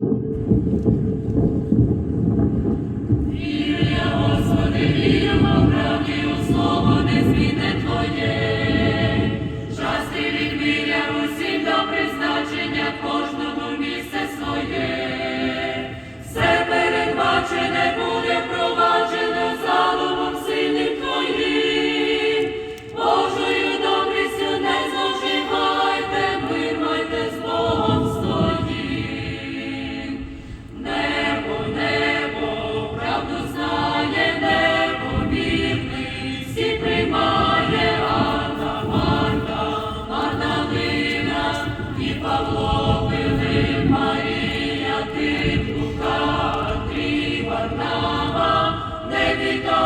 Віря, Господи, віримо, правді у слово не зміне Твоє. Holy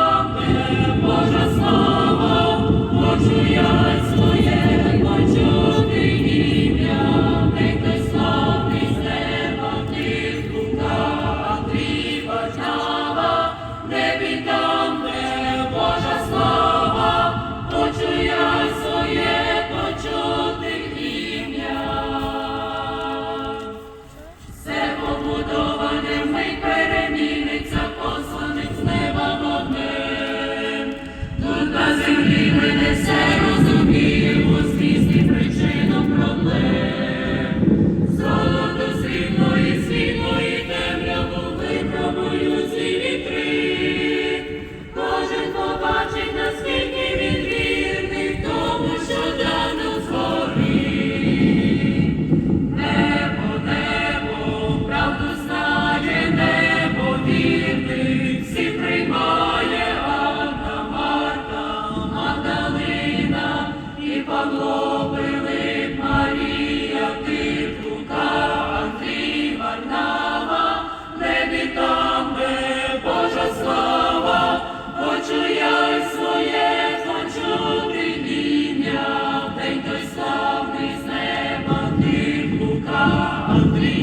मंत्री